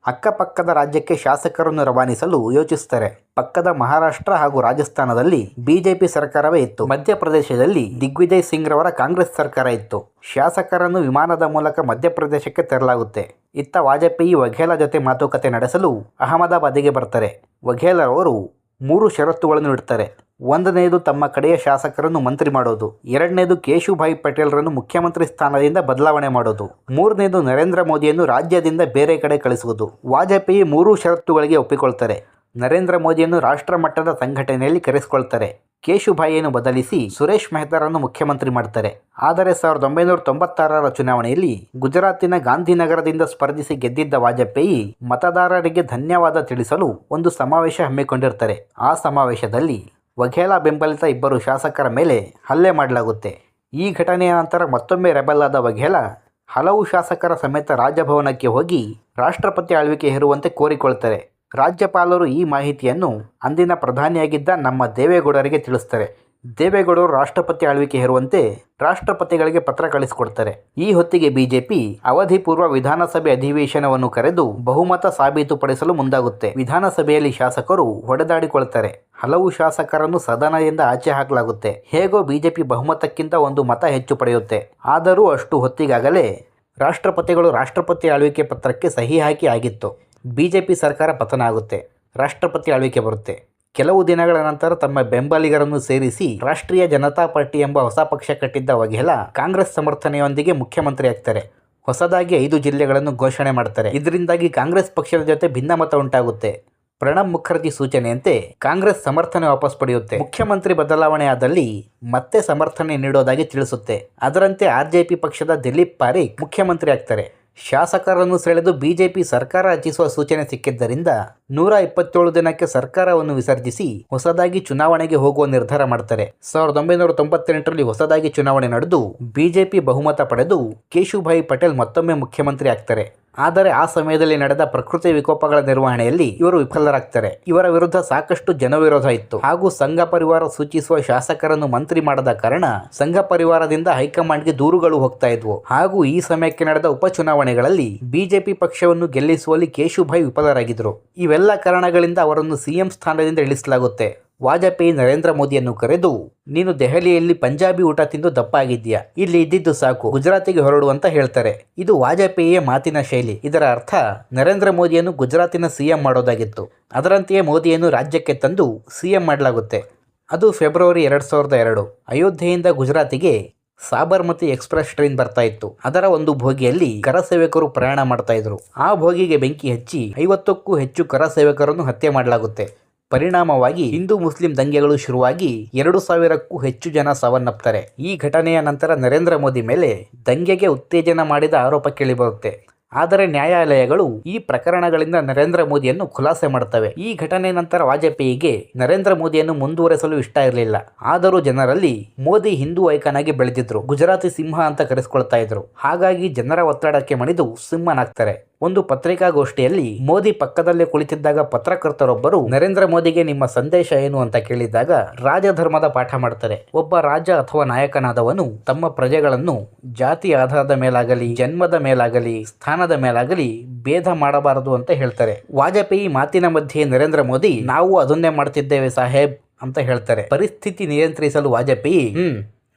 ಅಕ್ಕಪಕ್ಕದ ರಾಜ್ಯಕ್ಕೆ ಶಾಸಕರನ್ನು ರವಾನಿಸಲು ಯೋಚಿಸುತ್ತಾರೆ. ಪಕ್ಕದ ಮಹಾರಾಷ್ಟ್ರ ಹಾಗೂ ರಾಜಸ್ಥಾನದಲ್ಲಿ ಬಿಜೆಪಿ ಸರ್ಕಾರವೇ ಇತ್ತು. ಮಧ್ಯಪ್ರದೇಶದಲ್ಲಿ ದಿಗ್ವಿಜಯ್ ಸಿಂಗ್ ರವರ ಕಾಂಗ್ರೆಸ್ ಸರ್ಕಾರ ಇತ್ತು. ಶಾಸಕರನ್ನು ವಿಮಾನದ ಮೂಲಕ ಮಧ್ಯಪ್ರದೇಶಕ್ಕೆ ತರಲಾಗುತ್ತೆ. ಇತ್ತ ವಾಜಪೇಯಿ ವಘೇಲ ಜೊತೆ ಮಾತುಕತೆ ನಡೆಸಲು ಅಹಮದಾಬಾದಿಗೆ ಬರ್ತಾರೆ. ವಘೇಲರವರು ಮೂರು ಷರತ್ತುಗಳನ್ನು ಇಡ್ತಾರೆ ಒಂದನೆಯದು ತಮ್ಮ ಕಡೆಯ ಶಾಸಕರನ್ನು ಮಂತ್ರಿ ಮಾಡೋದು ಎರಡನೇದು ಕೇಶುಭಾಯಿ ಪಟೇಲ್ರನ್ನು ಮುಖ್ಯಮಂತ್ರಿ ಸ್ಥಾನದಿಂದ ಬದಲಾವಣೆ ಮಾಡೋದು ಮೂರನೇದು ನರೇಂದ್ರ ಮೋದಿಯನ್ನು ರಾಜ್ಯದಿಂದ ಬೇರೆ ಕಡೆ ಕಳಿಸುವುದು. ವಾಜಪೇಯಿ ಮೂರು ಷರತ್ತುಗಳಿಗೆ ಒಪ್ಪಿಕೊಳ್ತಾರೆ. ನರೇಂದ್ರ ಮೋದಿಯನ್ನು ರಾಷ್ಟ್ರ ಮಟ್ಟದ ಸಂಘಟನೆಯಲ್ಲಿ ಕರೆಸಿಕೊಳ್ತಾರೆ. ಕೇಶುಭಾಯಿಯನ್ನು ಬದಲಿಸಿ ಸುರೇಶ್ ಮೆಹ್ತಾರನ್ನು ಮುಖ್ಯಮಂತ್ರಿ ಮಾಡ್ತಾರೆ. ಆದರೆ ಸಾವಿರದ ಒಂಬೈನೂರ ತೊಂಬತ್ತಾರರ ಚುನಾವಣೆಯಲ್ಲಿ ಗುಜರಾತಿನ ಗಾಂಧಿನಗರದಿಂದ ಸ್ಪರ್ಧಿಸಿ ಗೆದ್ದಿದ್ದ ವಾಜಪೇಯಿ ಮತದಾರರಿಗೆ ಧನ್ಯವಾದ ತಿಳಿಸಲು ಒಂದು ಸಮಾವೇಶ ಹಮ್ಮಿಕೊಂಡಿರ್ತಾರೆ. ಆ ಸಮಾವೇಶದಲ್ಲಿ ವಘೇಲಾ ಬೆಂಬಲಿತ ಇಬ್ಬರು ಶಾಸಕರ ಮೇಲೆ ಹಲ್ಲೆ ಮಾಡಲಾಗುತ್ತೆ. ಈ ಘಟನೆಯ ನಂತರ ಮತ್ತೊಮ್ಮೆ ರೆಬಲ್ ಆದ ವಘೇಲಾ ಹಲವು ಶಾಸಕರ ಸಮೇತ ರಾಜಭವನಕ್ಕೆ ಹೋಗಿ ರಾಷ್ಟ್ರಪತಿ ಆಳ್ವಿಕೆ ಹೇರುವಂತೆ ಕೋರಿಕೊಳ್ತಾರೆ ರಾಜ್ಯಪಾಲರು ಈ ಮಾಹಿತಿಯನ್ನು ಅಂದಿನ ಪ್ರಧಾನಿಯಾಗಿದ್ದ ನಮ್ಮ ದೇವೇಗೌಡರಿಗೆ ತಿಳಿಸ್ತಾರೆ. ದೇವೇಗೌಡರು ರಾಷ್ಟ್ರಪತಿ ಆಳ್ವಿಕೆ ಹೇರುವಂತೆ ರಾಷ್ಟ್ರಪತಿಗಳಿಗೆ ಪತ್ರ ಕಳಿಸಿಕೊಡ್ತಾರೆ. ಈ ಹೊತ್ತಿಗೆ ಬಿಜೆಪಿ ಅವಧಿ ಪೂರ್ವ ವಿಧಾನಸಭೆ ಅಧಿವೇಶನವನ್ನು ಕರೆದು ಬಹುಮತ ಸಾಬೀತುಪಡಿಸಲು ಮುಂದಾಗುತ್ತೆ. ವಿಧಾನಸಭೆಯಲ್ಲಿ ಶಾಸಕರು ಹೊಡೆದಾಡಿಕೊಳ್ತಾರೆ. ಹಲವು ಶಾಸಕರನ್ನು ಸದನದಿಂದ ಆಚೆ ಹಾಕಲಾಗುತ್ತೆ. ಹೇಗೋ ಬಿಜೆಪಿ ಬಹುಮತಕ್ಕಿಂತ ಒಂದು ಮತ ಹೆಚ್ಚು ಪಡೆಯುತ್ತೆ. ಆದರೂ ಅಷ್ಟು ಹೊತ್ತಿಗಾಗಲೇ ರಾಷ್ಟ್ರಪತಿಗಳು ರಾಷ್ಟ್ರಪತಿ ಆಳ್ವಿಕೆ ಪತ್ರಕ್ಕೆ ಸಹಿ ಹಾಕಿ ಆಗಿತ್ತು. ಬಿಜೆಪಿ ಸರ್ಕಾರ ಪತನ ಆಗುತ್ತೆ. ರಾಷ್ಟ್ರಪತಿ ಆಳ್ವಿಕೆ ಬರುತ್ತೆ. ಕೆಲವು ದಿನಗಳ ನಂತರ ತಮ್ಮ ಬೆಂಬಲಿಗರನ್ನು ಸೇರಿಸಿ ರಾಷ್ಟ್ರೀಯ ಜನತಾ ಪಾರ್ಟಿ ಎಂಬ ಹೊಸ ಪಕ್ಷ ಕಟ್ಟಿದ್ದ ವಘೇಲಾ ಕಾಂಗ್ರೆಸ್ ಸಮರ್ಥನೆಯೊಂದಿಗೆ ಮುಖ್ಯಮಂತ್ರಿ ಆಗ್ತಾರೆ. ಹೊಸದಾಗಿ ಐದು ಜಿಲ್ಲೆಗಳನ್ನು ಘೋಷಣೆ ಮಾಡ್ತಾರೆ. ಇದರಿಂದಾಗಿ ಕಾಂಗ್ರೆಸ್ ಪಕ್ಷದ ಜೊತೆ ಭಿನ್ನಮತ ಉಂಟಾಗುತ್ತೆ. ಪ್ರಣಬ್ ಮುಖರ್ಜಿ ಸೂಚನೆಯಂತೆ ಕಾಂಗ್ರೆಸ್ ಸಮರ್ಥನೆ ವಾಪಸ್ ಪಡೆಯುತ್ತೆ. ಮುಖ್ಯಮಂತ್ರಿ ಬದಲಾವಣೆಯಾದಲ್ಲಿ ಮತ್ತೆ ಸಮರ್ಥನೆ ನೀಡೋದಾಗಿ ತಿಳಿಸುತ್ತೆ. ಅದರಂತೆ ಆರ್ಜೆಪಿ ಪಕ್ಷದ ದಿಲೀಪ್ ಪಾರಿಖ್ ಮುಖ್ಯಮಂತ್ರಿ ಆಗ್ತಾರೆ. ಶಾಸಕರನ್ನು ಸೆಳೆದು ಬಿಜೆಪಿ ಸರ್ಕಾರ ರಚಿಸುವ ಸೂಚನೆ ಸಿಕ್ಕಿದ್ದರಿಂದ ನೂರ ಇಪ್ಪತ್ತೇಳು ದಿನಕ್ಕೆ ಸರ್ಕಾರವನ್ನು ವಿಸರ್ಜಿಸಿ ಹೊಸದಾಗಿ ಚುನಾವಣೆಗೆ ಹೋಗುವ ನಿರ್ಧಾರ ಮಾಡ್ತಾರೆ. ಸಾವಿರದ ಒಂಬೈನೂರ ತೊಂಬತ್ತೆಂಟರಲ್ಲಿ ಹೊಸದಾಗಿ ಚುನಾವಣೆ ನಡೆದು ಬಿಜೆಪಿ ಬಹುಮತ ಪಡೆದು ಕೇಶುಭಾಯಿ ಪಟೇಲ್ ಮತ್ತೊಮ್ಮೆ ಮುಖ್ಯಮಂತ್ರಿ ಆಗ್ತಾರೆ. ಆದರೆ ಆ ಸಮಯದಲ್ಲಿ ನಡೆದ ಪ್ರಕೃತಿ ವಿಕೋಪಗಳ ನಿರ್ವಹಣೆಯಲ್ಲಿ ಇವರು ವಿಫಲರಾಗ್ತಾರೆ. ಇವರ ವಿರುದ್ಧ ಸಾಕಷ್ಟು ಜನವಿರೋಧ ಇತ್ತು. ಹಾಗೂ ಸಂಘ ಪರಿವಾರ ಸೂಚಿಸುವ ಶಾಸಕರನ್ನು ಮಂತ್ರಿ ಮಾಡದ ಕಾರಣ ಸಂಘ ಪರಿವಾರದಿಂದ ಹೈಕಮಾಂಡ್ಗೆ ದೂರುಗಳು ಹೋಗ್ತಾ ಇದ್ವು. ಹಾಗೂ ಈ ಸಮಯಕ್ಕೆ ನಡೆದ ಉಪಚುನಾವಣೆಗಳಲ್ಲಿ ಬಿಜೆಪಿ ಪಕ್ಷವನ್ನು ಗೆಲ್ಲಿಸುವಲ್ಲಿ ಕೇಶುಭಾಯ್ ವಿಫಲರಾಗಿದ್ದರು. ಇವೆಲ್ಲ ಕಾರಣಗಳಿಂದ ಅವರನ್ನು ಸಿಎಂ ಸ್ಥಾನದಿಂದ ಇಳಿಸಲಾಗುತ್ತೆ. ವಾಜಪೇಯಿ ನರೇಂದ್ರ ಮೋದಿಯನ್ನು ಕರೆದು, ನೀನು ದೆಹಲಿಯಲ್ಲಿ ಪಂಜಾಬಿ ಊಟ ತಿಂದು ದಪ್ಪಾಗಿದ್ದೀಯಾ? ಇಲ್ಲಿ ಇದ್ದಿದ್ದು ಸಾಕು. ಗುಜರಾತಿಗೆ ಹೊರಡು ಅಂತ ಹೇಳ್ತಾರೆ. ಇದು ವಾಜಪೇಯಿಯ ಮಾತಿನ ಶೈಲಿ. ಇದರ ಅರ್ಥ, ನರೇಂದ್ರ ಮೋದಿಯನ್ನು ಗುಜರಾತಿನ ಸಿಎಂ ಮಾಡೋದಾಗಿತ್ತು. ಅದರಂತೆಯೇ ಮೋದಿಯನ್ನು ರಾಜ್ಯಕ್ಕೆ ತಂದು ಸಿಎಂ ಮಾಡಲಾಗುತ್ತೆ. ಅದು ಫೆಬ್ರವರಿ ಎರಡು ಸಾವಿರದ ಎರಡು. ಅಯೋಧ್ಯೆಯಿಂದ ಗುಜರಾತಿಗೆ ಸಾಬರ್ಮತಿ ಎಕ್ಸ್ಪ್ರೆಸ್ ಟ್ರೈನ್ ಬರ್ತಾ ಇತ್ತು. ಅದರ ಒಂದು ಭೋಗಿಯಲ್ಲಿ ಕರಸೇವಕರು ಪ್ರಯಾಣ ಮಾಡ್ತಾ ಇದ್ರು. ಆ ಭೋಗಿಗೆ ಬೆಂಕಿ ಹಚ್ಚಿ ಐವತ್ತಕ್ಕೂ ಹೆಚ್ಚು ಕರಸೇವಕರನ್ನು ಹತ್ಯೆ ಮಾಡಲಾಗುತ್ತೆ. ಪರಿಣಾಮವಾಗಿ ಹಿಂದೂ ಮುಸ್ಲಿಂ ದಂಗೆಗಳು ಶುರುವಾಗಿ ಎರಡು ಸಾವಿರಕ್ಕೂ ಹೆಚ್ಚು ಜನ ಸಾವನ್ನಪ್ತಾರೆ. ಈ ಘಟನೆಯ ನಂತರ ನರೇಂದ್ರ ಮೋದಿ ಮೇಲೆ ದಂಗೆಗೆ ಉತ್ತೇಜನ ಮಾಡಿದ ಆರೋಪ ಕೇಳಿಬರುತ್ತೆ. ಆದರೆ ನ್ಯಾಯಾಲಯಗಳು ಈ ಪ್ರಕರಣಗಳಿಂದ ನರೇಂದ್ರ ಮೋದಿಯನ್ನು ಖುಲಾಸೆ ಮಾಡುತ್ತವೆ ಈ ಘಟನೆ ನಂತರ ವಾಜಪೇಯಿಗೆ ನರೇಂದ್ರ ಮೋದಿಯನ್ನು ಮುಂದುವರೆಸಲು ಇಷ್ಟ ಇರಲಿಲ್ಲ. ಆದರೂ ಜನರಲ್ಲಿ ಮೋದಿ ಹಿಂದೂ ಐಕಾನ್ ಆಗಿ ಬೆಳೆದಿದ್ರು. ಗುಜರಾತಿ ಸಿಂಹ ಅಂತ ಕರೆಸ್ಕೊಳ್ತಾ ಇದ್ರು. ಹಾಗಾಗಿ ಜನರ ಒತ್ತಡಕ್ಕೆ ಮಣಿದು ಸಿಂಹನಾಗ್ತಾರೆ. ಒಂದು ಪತ್ರಿಕಾಗೋಷ್ಠಿಯಲ್ಲಿ ಮೋದಿ ಪಕ್ಕದಲ್ಲೇ ಕುಳಿತಿದ್ದಾಗ ಪತ್ರಕರ್ತರೊಬ್ಬರು, ನರೇಂದ್ರ ಮೋದಿಗೆ ನಿಮ್ಮ ಸಂದೇಶ ಏನು ಅಂತ ಕೇಳಿದಾಗ ರಾಜಧರ್ಮದ ಪಾಠ ಮಾಡ್ತಾರೆ. ಒಬ್ಬ ರಾಜ ಅಥವಾ ನಾಯಕನಾದವನು ತಮ್ಮ ಪ್ರಜೆಗಳನ್ನು ಜಾತಿ ಆಧಾರದ ಮೇಲಾಗಲಿ, ಜನ್ಮದ ಮೇಲಾಗಲಿ, ಸ್ಥಾನದ ಮೇಲಾಗಲಿ ಭೇದ ಮಾಡಬಾರದು ಅಂತ ಹೇಳ್ತಾರೆ. ವಾಜಪೇಯಿ ಮಾತಿನ ಮಧ್ಯೆ ನರೇಂದ್ರ ಮೋದಿ, ನಾವು ಅದನ್ನೇ ಮಾಡ್ತಿದ್ದೇವೆ ಸಾಹೇಬ್ ಅಂತ ಹೇಳ್ತಾರೆ. ಪರಿಸ್ಥಿತಿ ನಿಯಂತ್ರಿಸಲು ವಾಜಪೇಯಿ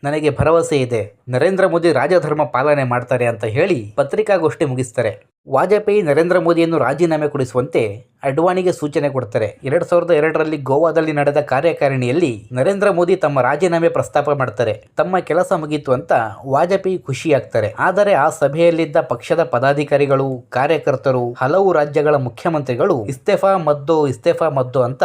ನನಗೆ ಭರವಸೆ ಇದೆ. ನರೇಂದ್ರ ಮೋದಿ ರಾಜಧರ್ಮ ಪಾಲನೆ ಮಾಡ್ತಾರೆ ಅಂತ ಹೇಳಿ ಪತ್ರಿಕಾಗೋಷ್ಠಿ ಮುಗಿಸ್ತಾರೆ. ವಾಜಪೇಯಿ ನರೇಂದ್ರ ಮೋದಿಯನ್ನು ರಾಜೀನಾಮೆ ಕೊಡಿಸುವಂತೆ ಅಡ್ವಾಣಿಗೆ ಸೂಚನೆ ಕೊಡ್ತಾರೆ. ಎರಡು ಸಾವಿರದ ಎರಡರಲ್ಲಿ ಗೋವಾದಲ್ಲಿ ನಡೆದ ಕಾರ್ಯಕಾರಿಣಿಯಲ್ಲಿ ನರೇಂದ್ರ ಮೋದಿ ತಮ್ಮ ರಾಜೀನಾಮೆ ಪ್ರಸ್ತಾಪ ಮಾಡ್ತಾರೆ. ತಮ್ಮ ಕೆಲಸ ಮುಗೀತು ಅಂತ ವಾಜಪೇಯಿ ಖುಷಿಯಾಗ್ತಾರೆ. ಆದರೆ ಆ ಸಭೆಯಲ್ಲಿದ್ದ ಪಕ್ಷದ ಪದಾಧಿಕಾರಿಗಳು, ಕಾರ್ಯಕರ್ತರು, ಹಲವು ರಾಜ್ಯಗಳ ಮುಖ್ಯಮಂತ್ರಿಗಳು, ಇಸ್ತೆಫಾ ಮದ್ದು ಇಸ್ತೆಫಾ ಮದ್ದು ಅಂತ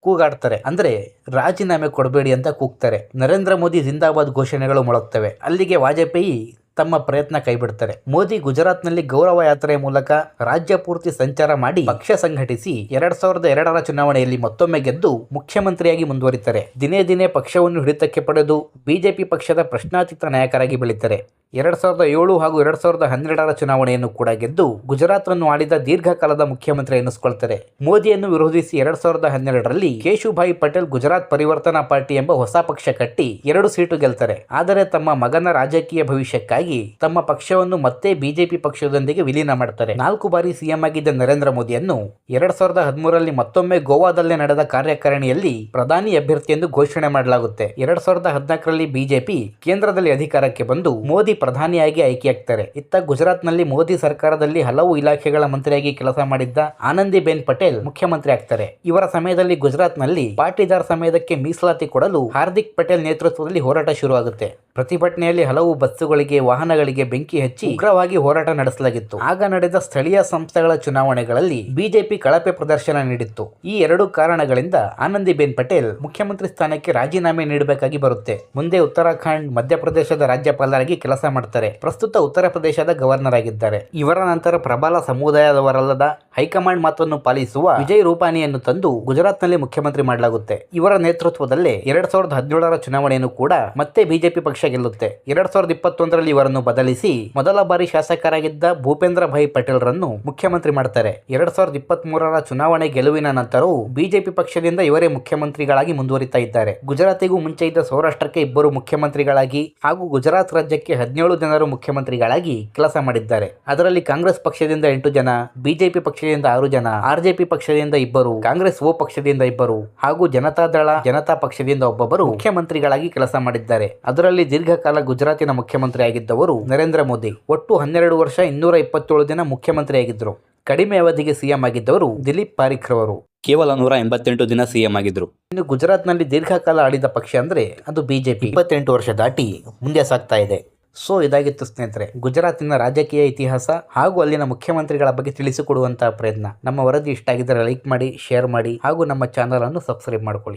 ಕೂಗಾಡ್ತಾರೆ. ಅಂದ್ರೆ ರಾಜೀನಾಮೆ ಕೊಡಬೇಡಿ ಅಂತ ಕೂಗ್ತಾರೆ. ನರೇಂದ್ರ ಮೋದಿ ಜಿಂದಾಬಾದ್ ಘೋಷಣೆಗಳು ಮೊಳಗ್ತವೆ. ಅಲ್ಲಿಗೆ ವಾಜಪೇಯಿ ತಮ್ಮ ಪ್ರಯತ್ನ ಕೈಬಿಡ್ತಾರೆ. ಮೋದಿ ಗುಜರಾತ್ನಲ್ಲಿ ಗೌರವ ಯಾತ್ರೆಯ ಮೂಲಕ ರಾಜ್ಯ ಪೂರ್ತಿ ಸಂಚಾರ ಮಾಡಿ ಪಕ್ಷ ಸಂಘಟಿಸಿ ಎರಡ್ ಸಾವಿರದ ಎರಡರ ಚುನಾವಣೆಯಲ್ಲಿ ಮತ್ತೊಮ್ಮೆ ಗೆದ್ದು ಮುಖ್ಯಮಂತ್ರಿಯಾಗಿ ಮುಂದುವರಿತಾರೆ. ದಿನೇ ದಿನೇ ಪಕ್ಷವನ್ನು ಹಿಡಿತಕ್ಕೆ ಪಡೆದು ಬಿಜೆಪಿ ಪಕ್ಷದ ಪ್ರಶ್ನಾತೀತ ನಾಯಕರಾಗಿ ಬೆಳೀತಾರೆ. ಎರಡ್ ಸಾವಿರದ ಏಳು ಹಾಗೂ ಎರಡ್ ಸಾವಿರದ ಹನ್ನೆರಡರ ಚುನಾವಣೆಯನ್ನು ಕೂಡ ಗೆದ್ದು ಗುಜರಾತ್ನನ್ನು ಆಳಿದ ದೀರ್ಘಕಾಲದ ಮುಖ್ಯಮಂತ್ರಿ ಎನಿಸಿಕೊಳ್ತಾರೆ. ಮೋದಿಯನ್ನು ವಿರೋಧಿಸಿ ಎರಡ್ ಸಾವಿರದ ಹನ್ನೆರಡರಲ್ಲಿ ಕೇಶುಭಾಯಿ ಪಟೇಲ್ ಗುಜರಾತ್ ಪರಿವರ್ತನಾ ಪಾರ್ಟಿ ಎಂಬ ಹೊಸ ಪಕ್ಷ ಕಟ್ಟಿ ಎರಡು ಸೀಟು ಗೆಲ್ತಾರೆ. ಆದರೆ ತಮ್ಮ ಮಗನ ರಾಜಕೀಯ ಭವಿಷ್ಯಕ್ಕಾಗಿ ತಮ್ಮ ಪಕ್ಷವನ್ನು ಮತ್ತೆ ಬಿಜೆಪಿ ಪಕ್ಷದೊಂದಿಗೆ ವಿಲೀನ ಮಾಡ್ತಾರೆ. ನಾಲ್ಕು ಬಾರಿ ಸಿಎಂ ಆಗಿದ್ದ ನರೇಂದ್ರ ಮೋದಿಯನ್ನು ಎರಡ್ ಸಾವಿರದ ಹದಿಮೂರರಲ್ಲಿ ಮತ್ತೊಮ್ಮೆ ಗೋವಾದಲ್ಲೇ ನಡೆದ ಕಾರ್ಯಕಾರಿಣಿಯಲ್ಲಿ ಪ್ರಧಾನಿ ಅಭ್ಯರ್ಥಿ ಎಂದು ಘೋಷಣೆ ಮಾಡಲಾಗುತ್ತೆ. ಎರಡ್ ಸಾವಿರದ ಹದಿನಾಲ್ಕರಲ್ಲಿ ಬಿಜೆಪಿ ಕೇಂದ್ರದಲ್ಲಿ ಅಧಿಕಾರಕ್ಕೆ ಬಂದು ಮೋದಿ ಪ್ರಧಾನಿಯಾಗಿ ಆಯ್ಕೆಯಾಗ್ತಾರೆ. ಇತ್ತ ಗುಜರಾತ್ನಲ್ಲಿ ಮೋದಿ ಸರ್ಕಾರದಲ್ಲಿ ಹಲವು ಇಲಾಖೆಗಳ ಮಂತ್ರಿಯಾಗಿ ಕೆಲಸ ಮಾಡಿದ್ದ ಆನಂದಿಬೆನ್ ಪಟೇಲ್ ಮುಖ್ಯಮಂತ್ರಿ ಆಗ್ತಾರೆ. ಇವರ ಸಮಯದಲ್ಲಿ ಗುಜರಾತ್ನಲ್ಲಿ ಪಾಟಿದಾರ್ ಸಮಯದಕ್ಕೆ ಮೀಸಲಾತಿ ಕೊಡಲು ಹಾರ್ದಿಕ್ ಪಟೇಲ್ ನೇತೃತ್ವದಲ್ಲಿ ಹೋರಾಟ ಶುರುವಾಗುತ್ತೆ. ಪ್ರತಿಭಟನೆಯಲ್ಲಿ ಹಲವು ಬಸ್ಸುಗಳಿಗೆ, ವಾಹನಗಳಿಗೆ ಬೆಂಕಿ ಹಚ್ಚಿ ಉಗ್ರವಾಗಿ ಹೋರಾಟ ನಡೆಸಲಾಗಿತ್ತು. ಆಗ ನಡೆದ ಸ್ಥಳೀಯ ಸಂಸ್ಥೆಗಳ ಚುನಾವಣೆಗಳಲ್ಲಿ ಬಿಜೆಪಿ ಕಳಪೆ ಪ್ರದರ್ಶನ ನೀಡಿತ್ತು. ಈ ಎರಡು ಕಾರಣಗಳಿಂದ ಆನಂದಿಬೆನ್ ಪಟೇಲ್ ಮುಖ್ಯಮಂತ್ರಿ ಸ್ಥಾನಕ್ಕೆ ರಾಜೀನಾಮೆ ನೀಡಬೇಕಾಗಿ ಬರುತ್ತೆ. ಮುಂದೆ ಉತ್ತರಾಖಂಡ್, ಮಧ್ಯಪ್ರದೇಶದ ರಾಜ್ಯಪಾಲರಾಗಿ ಕೆಲಸ ಮಾಡ್ತಾರೆ. ಪ್ರಸ್ತುತ ಉತ್ತರ ಪ್ರದೇಶದ ಗವರ್ನರ್ ಆಗಿದ್ದಾರೆ. ಇವರ ನಂತರ ಪ್ರಬಲ ಸಮುದಾಯದವರಲ್ಲದ ಹೈಕಮಾಂಡ್ ಮಾತನ್ನು ಪಾಲಿಸುವ ವಿಜಯ್ ರೂಪಾನಿಯನ್ನು ತಂದು ಗುಜರಾತ್ನಲ್ಲಿ ಮುಖ್ಯಮಂತ್ರಿ ಮಾಡಲಾಗುತ್ತೆ. ಇವರ ನೇತೃತ್ವದಲ್ಲೇ ಎರಡ್ ಸಾವಿರದ ಹದಿನೇಳರ ಚುನಾವಣೆಯನ್ನು ಕೂಡ ಮತ್ತೆ ಬಿಜೆಪಿ ಪಕ್ಷ ಗೆಲ್ಲುತ್ತೆ ಎರಡ್ ಸಾವಿರದ ಇಪ್ಪತ್ತೊಂದರಲ್ಲಿ ಇವರನ್ನು ಬದಲಿಸಿ ಮೊದಲ ಬಾರಿ ಶಾಸಕರಾಗಿದ್ದ ಭೂಪೇಂದ್ರ ಭಾಯ್ ಪಟೇಲ್ ರನ್ನು ಮುಖ್ಯಮಂತ್ರಿ ಮಾಡ್ತಾರೆ. ಎರಡ್ ಸಾವಿರದ ಇಪ್ಪತ್ತ್ ಮೂರರ ಚುನಾವಣೆ ಗೆಲುವಿನ ನಂತರವೂ ಬಿಜೆಪಿ ಪಕ್ಷದಿಂದ ಇವರೇ ಮುಖ್ಯಮಂತ್ರಿಗಳಾಗಿ ಮುಂದುವರಿತಾ ಇದ್ದಾರೆ. ಗುಜರಾತಿಗೂ ಮುಂಚೆ ಇದ್ದ ಸೌರಾಷ್ಟ್ರಕ್ಕೆ ಇಬ್ಬರು ಮುಖ್ಯಮಂತ್ರಿಗಳಾಗಿ ಹಾಗೂ ಗುಜರಾತ್ ರಾಜ್ಯಕ್ಕೆ ಹದಿನೇಳು ಜನರು ಮುಖ್ಯಮಂತ್ರಿಗಳಾಗಿ ಕೆಲಸ ಮಾಡಿದ್ದಾರೆ. ಅದರಲ್ಲಿ ಕಾಂಗ್ರೆಸ್ ಪಕ್ಷದಿಂದ ಎಂಟು ಜನ, ಬಿಜೆಪಿ ಪಕ್ಷದಿಂದ ಆರು ಜನ ಆರ್ಜೆಪಿ ಪಕ್ಷದಿಂದ ಇಬ್ಬರು, ಕಾಂಗ್ರೆಸ್ ಓ ಪಕ್ಷದಿಂದ ಇಬ್ಬರು ಹಾಗೂ ಜನತಾದಳ ಜನತಾ ಪಕ್ಷದಿಂದ ಒಬ್ಬೊಬ್ಬರು ಮುಖ್ಯಮಂತ್ರಿಗಳಾಗಿ ಕೆಲಸ ಮಾಡಿದ್ದಾರೆ. ಅದರಲ್ಲಿ ದೀರ್ಘಕಾಲ ಗುಜರಾತಿನ ಮುಖ್ಯಮಂತ್ರಿ ಆಗಿದ್ದವರು ನರೇಂದ್ರ ಮೋದಿ. ಒಟ್ಟು ಹನ್ನೆರಡು ವರ್ಷ ಇನ್ನೂರ ಇಪ್ಪತ್ತೇಳು ದಿನ ಮುಖ್ಯಮಂತ್ರಿಯಾಗಿದ್ದರು. ಕಡಿಮೆ ಅವಧಿಗೆ ಸಿಎಂ ಆಗಿದ್ದವರು ದಿಲೀಪ್ ಪಾರಿಖ್ ರವರು. ಕೇವಲ ನೂರ ಎಂಬತ್ತೆಂಟು ದಿನ ಸಿಎಂ ಆಗಿದ್ರು. ಇನ್ನು ಗುಜರಾತ್ನಲ್ಲಿ ದೀರ್ಘಕಾಲ ಆಡಿದ ಪಕ್ಷ ಅಂದ್ರೆ ಅದು ಬಿಜೆಪಿ. ಇಪ್ಪತ್ತೆಂಟು ವರ್ಷ ದಾಟಿ ಮುಂದೆ ಸಾಗ್ತಾ ಇದೆ. ಸೊ ಇದಾಗಿತ್ತು ಸ್ನೇಹಿತರೆ ಗುಜರಾತಿನ ರಾಜಕೀಯ ಇತಿಹಾಸ ಹಾಗೂ ಅಲ್ಲಿನ ಮುಖ್ಯಮಂತ್ರಿಗಳ ಬಗ್ಗೆ ತಿಳಿಸಿಕೊಡುವಂತಹ ಪ್ರಯತ್ನ. ನಮ್ಮ ವರದಿ ಇಷ್ಟ ಆಗಿದ್ದರೆ ಲೈಕ್ ಮಾಡಿ ಶೇರ್ ಮಾಡಿ ಹಾಗೂ ನಮ್ಮ ಚಾನಲನ್ನು ಸಬ್ಸ್ಕ್ರೈಬ್ ಮಾಡ್ಕೊಳ್ಳಿ.